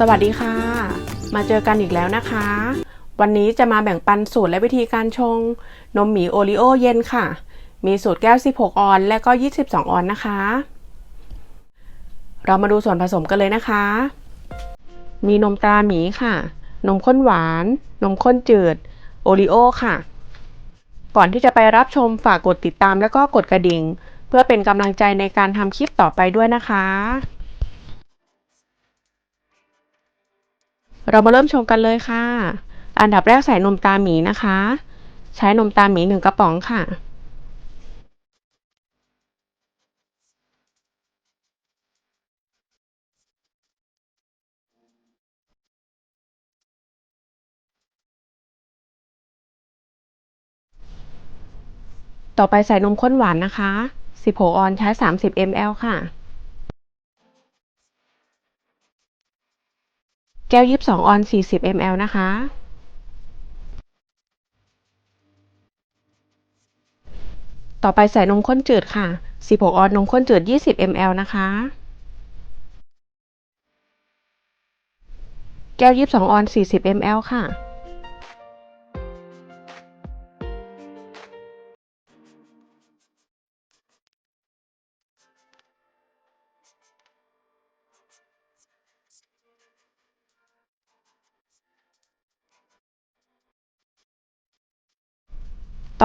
สวัสดีค่ะ มาเจอกันอีกแล้วนะคะ วันนี้จะมาแบ่งปันสูตรและวิธีการชง นมหมีโอริโอเย็นค่ะ มีสูตรแก้ว 16 ออน และก็ 22 ออนนะคะ เรามาดูส่วนผสมกันเลยนะคะ มีนมตราหมีค่ะ นมข้นหวาน นมข้นจืด โอริโอค่ะ ก่อนที่จะไปรับชมฝากกดติดตามแล้วก็กดกระดิ่ง เพื่อเป็นกำลังใจในการทำคลิปต่อไปด้วยนะคะ เรามาเริ่มชมกันเลยค่ะ อันดับแรกใส่นมตาหมีนะคะ ใช้นมตาหมีหนึ่งกระป๋องค่ะ ต่อไปใส่นมข้นหวานนะคะ 16 ออนใช้ 30 ml ค่ะ แก้ว22ออน40 ml นะคะ ต่อไปใส่นมข้นจืดค่ะ 16 ออนนมข้นจืด 20 ml นะคะ แก้ว22ออน 40 ml ค่ะ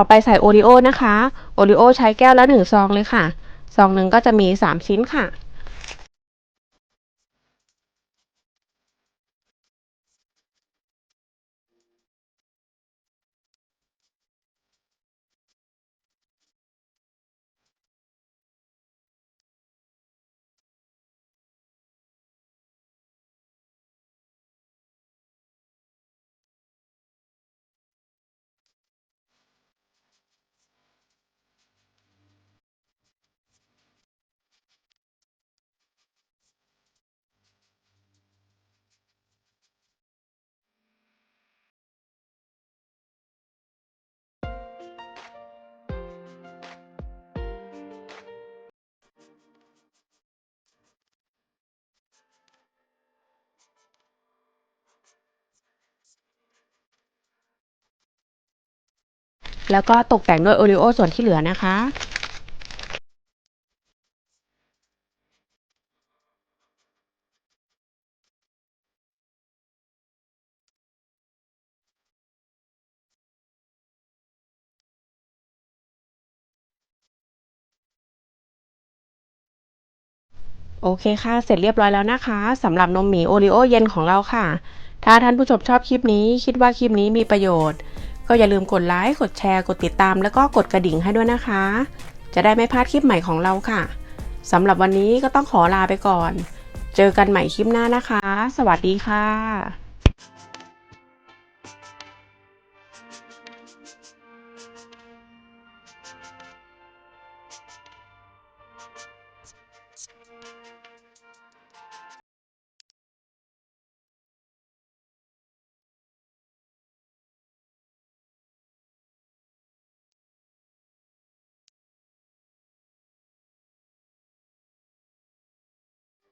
ต่อไปใส่โอริโอนะคะ โอริโอใช้แก้วละหนึ่งซองเลยค่ะ ซองหนึ่งก็จะมีสามชิ้นค่ะ แล้วก็ตกแต่งด้วยโอริโอส่วนที่เหลือนะคะโอเคค่ะ เสร็จเรียบร้อยแล้วนะคะสำหรับนมหมีโอริโอเย็นของเราค่ะ ถ้าท่านผู้ชมชอบคลิปนี้ คิดว่าคลิปนี้มีประโยชน์ ก็อย่าลืมกดไลค์กดแชร์กดติดตาม แล้วก็กดกระดิ่งให้ด้วยนะคะ จะได้ไม่พลาดคลิปใหม่ของเราค่ะสำหรับวันนี้ก็ต้องขอลาไปก่อน เจอกันใหม่คลิปหน้านะคะ สวัสดีค่ะ